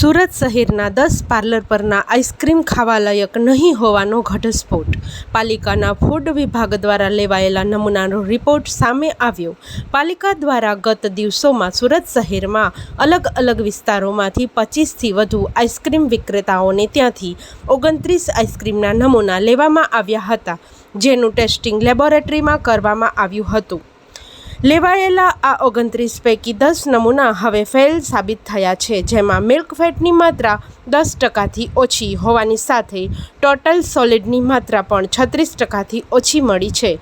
સુરત શહેરના દસ પાર્લર પરના આઈસ્ક્રીમ ખાવાલાયક નહીં હોવાનો ઘટસ્ફોટ. પાલિકાના ફૂડ વિભાગ દ્વારા લેવાયેલા નમૂનાનો રિપોર્ટ સામે આવ્યો. પાલિકા દ્વારા ગત દિવસોમાં સુરત શહેરમાં અલગ અલગ વિસ્તારોમાંથી પચીસથી વધુ આઈસ્ક્રીમ વિક્રેતાઓને ત્યાંથી ઓગણત્રીસ આઈસ્ક્રીમના નમૂના લેવામાં આવ્યા હતા, જેનું ટેસ્ટિંગ લેબોરેટરીમાં કરવામાં આવ્યું હતું. લેવાયેલા આ ઓગણત્રીસ પૈકી દસ નમૂના હવે ફેલ સાબિત થયા છે, જેમાં મિલ્ક ફેટની માત્રા દસ ટકાથી ઓછી હોવાની સાથે ટોટલ સોલિડની માત્રા પણ છત્રીસ ટકાથી ઓછી મળી છે.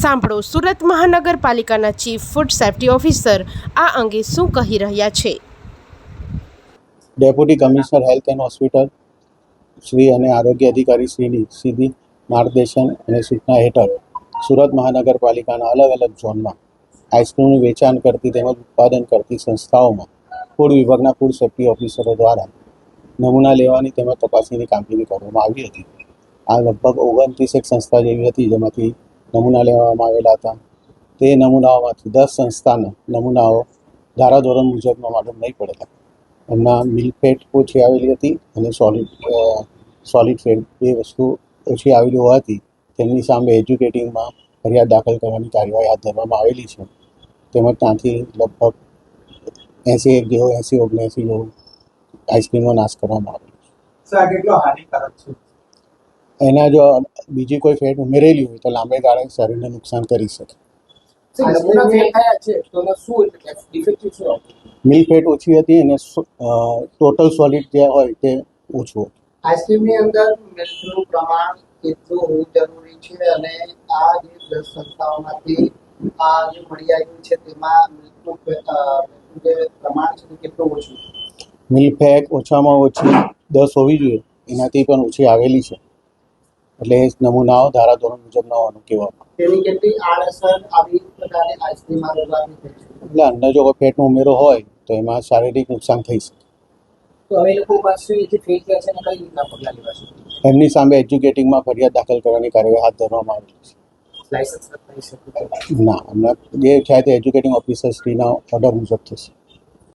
સાંભળો, સુરત મહાનગરપાલિકાના ચીફ ફૂડ સેફ્ટી ઓફિસર આ અંગે શું કહી રહ્યા છે? Deputy commissioner health and hospital Shri અને આરોગ્ય અધિકારી શ્રીની સીધી માર્ગદર્શન અને સૂચના હેઠળ સુરત મહાનગરપાલિકાના અલગ અલગ ઝોનમાં આઈસ્ક્રીમનું વેચાણ કરતી તેમજ ઉત્પાદન કરતી સંસ્થાઓમાં ફૂડ વિભાગના ફૂડ સેફ્ટી ઓફિસરો દ્વારા નમૂના લેવાની તેમજ તપાસણીની કામગીરી કરવામાં આવી હતી. આ લગભગ ઓગણત્રીસ એક સંસ્થા જેવી હતી જેમાંથી નમૂના લેવામાં આવેલા હતા. તે નમૂનાઓમાંથી દસ સંસ્થાના નમૂનાઓ ધારાધોરણ મુજબમાં માલુમ નહીં પડેલા. એમના મિલ્કફેટ ઓછી આવેલી હતી અને સોલિડ સોલિડ ફેટ બે વસ્તુ ઓછી આવેલી હોવાથી તેમની સામે એજ્યુકેટિંગમાં ફરિયાદ દાખલ કરવાની કાર્યવાહી હાથ ધરવામાં આવેલી છે. તેમજ ત્યાંથી લગભગ એંસી એક જેવો એંસી ઓગણએંસી જેવો આઈસ્ક્રીમનો નાશ કરવામાં આવેલો સર આ કેટલો હાનિકારક છે? એના જો બીજી કોઈ ફેટ ઉમેરેલી હોય તો લાંબે ગાળે શરીરને નુકસાન કરી શકે? મિલ્ક ફેટ ઓછી હતી અને ટોટલ સોલિડ જે હોય તે ઓછું હતું. આઈસ્ક્રીમની અંદર મિલ્કનું પ્રમાણ કેટલું હોવું જરૂરી છે અને આ જે દસ સંસ્થાઓમાંથી આ જે મળી આવ્યું છે તેમાં મૃત્યુ જે પ્રમાણ છે કેટલું ઓછું છે? મિલ્ક ઓછામાં ઓછી દસ હોવી જોઈએ. એનાથી પણ ઓછી આવેલી છે. એટલે નમૂનાઓ ધારાધોરણ મુજબ ન હોવાનું કહેવામાં તેની કેટલી આડઅસર આવી આઈસ્ક્રીમમાં થઈ છે? એટલે ઉમેરો હોય તો એમાં શારીરિક નુકસાન થઈ શકે. તો હવે લોકો પાસે જે છે એને કઈ રીતના પગલાં લેવાશે એમની સામે એજ્યુકેટિંગમાં ફરિયાદ દાખલ કરવાની કાર્યવાહી હાથ ધરવામાં આવેલી છે. ના હમણાં જે થાય તે એજ્યુકેટિંગ ઓફિસર શ્રીના ઓર્ડર મુજબ થશે.